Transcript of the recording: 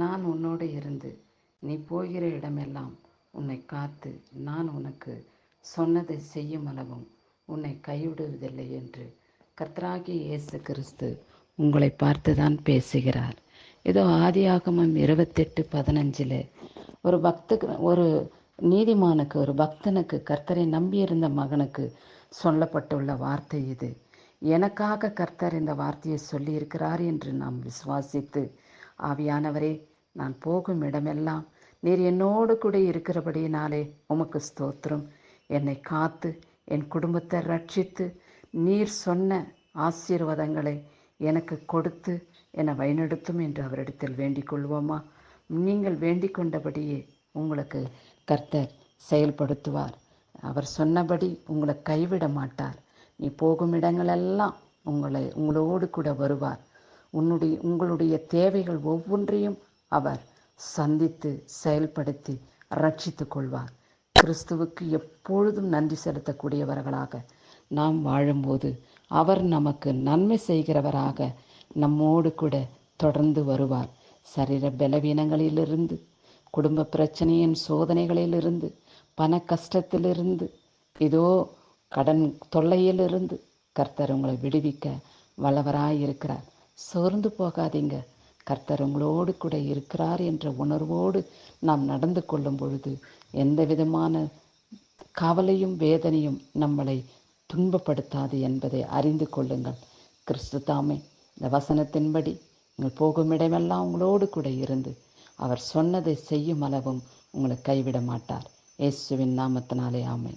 நான் உன்னோடு இருந்து நீ போகிற இடமெல்லாம் உன்னை காத்து நான் உனக்கு சொன்னதை செய்யும் அளவும் உன்னை கைவிடுவதில்லை என்று கர்த்தராகிய இயேசு கிறிஸ்து உங்களை பார்த்துதான் பேசுகிறார். ஏதோ ஆதியாகமம் இருபத்தெட்டு பதினஞ்சில் ஒரு பக்தக்கு ஒரு நீதிமானுக்கு ஒரு பக்தனுக்கு கர்த்தரை நம்பியிருந்த மகனுக்கு சொல்லப்பட்டுள்ள வார்த்தை இது. எனக்காக கர்த்தர் இந்த வார்த்தையை சொல்லியிருக்கிறார் என்று நாம் விசுவாசித்து ஆவியானவரே நான் போகும் இடமெல்லாம் நீர் என்னோடு கூட இருக்கிறபடியினாலே உமக்கு ஸ்தோத்திரம். என்னை காத்து என் குடும்பத்தை ரட்சித்து நீர் சொன்ன ஆசீர்வாதங்களை எனக்கு கொடுத்து என்னை வழிநடத்தும் என்று அவரிடத்தில் வேண்டிக் கொள்வோமா நீங்கள் வேண்டிக் கொண்டபடியே உங்களுக்கு கர்த்தர் செயல்படுத்துவார். அவர் சொன்னபடி உங்களை கைவிட மாட்டார். நீ போகும் இடங்களெல்லாம் உங்களை உங்களோடு கூட வருவார். உன்னுடைய உங்களுடைய தேவைகள் ஒவ்வொன்றையும் அவர் சந்தித்து செயல்படுத்தி ரட்சித்து கொள்வார். கிறிஸ்துவுக்கு எப்பொழுதும் நன்றி செலுத்தக்கூடியவர்களாக நாம் வாழும்போது அவர் நமக்கு நன்மை செய்கிறவராக நம்மோடு கூட தொடர்ந்து வருவார். சரீர பலவீனங்களிலிருந்து குடும்ப பிரச்சனையின் சோதனைகளிலிருந்து பண கஷ்டத்திலிருந்து இதோ கடன் தொல்லையிலிருந்து கர்த்தர் உங்களை விடுவிக்க வல்லவராயிருக்கிறார். சோர்ந்து போகாதீங்க. கர்த்தர் உங்களோடு கூட இருக்கிறார் என்ற உணர்வோடு நாம் நடந்து கொள்ளும் பொழுது எந்த விதமான கவலையும் வேதனையும் நம்மளை துன்பப்படுத்தாது என்பதை அறிந்து கொள்ளுங்கள். கிறிஸ்து தாமே இந்த வசனத்தின்படி நீங்கள் போகும் இடமெல்லாம் உங்களோடு கூட இருந்து அவர் சொன்னதை செய்யும் அளவும் உங்களை கைவிட மாட்டார். இயேசுவின் நாமத்தினாலே ஆமை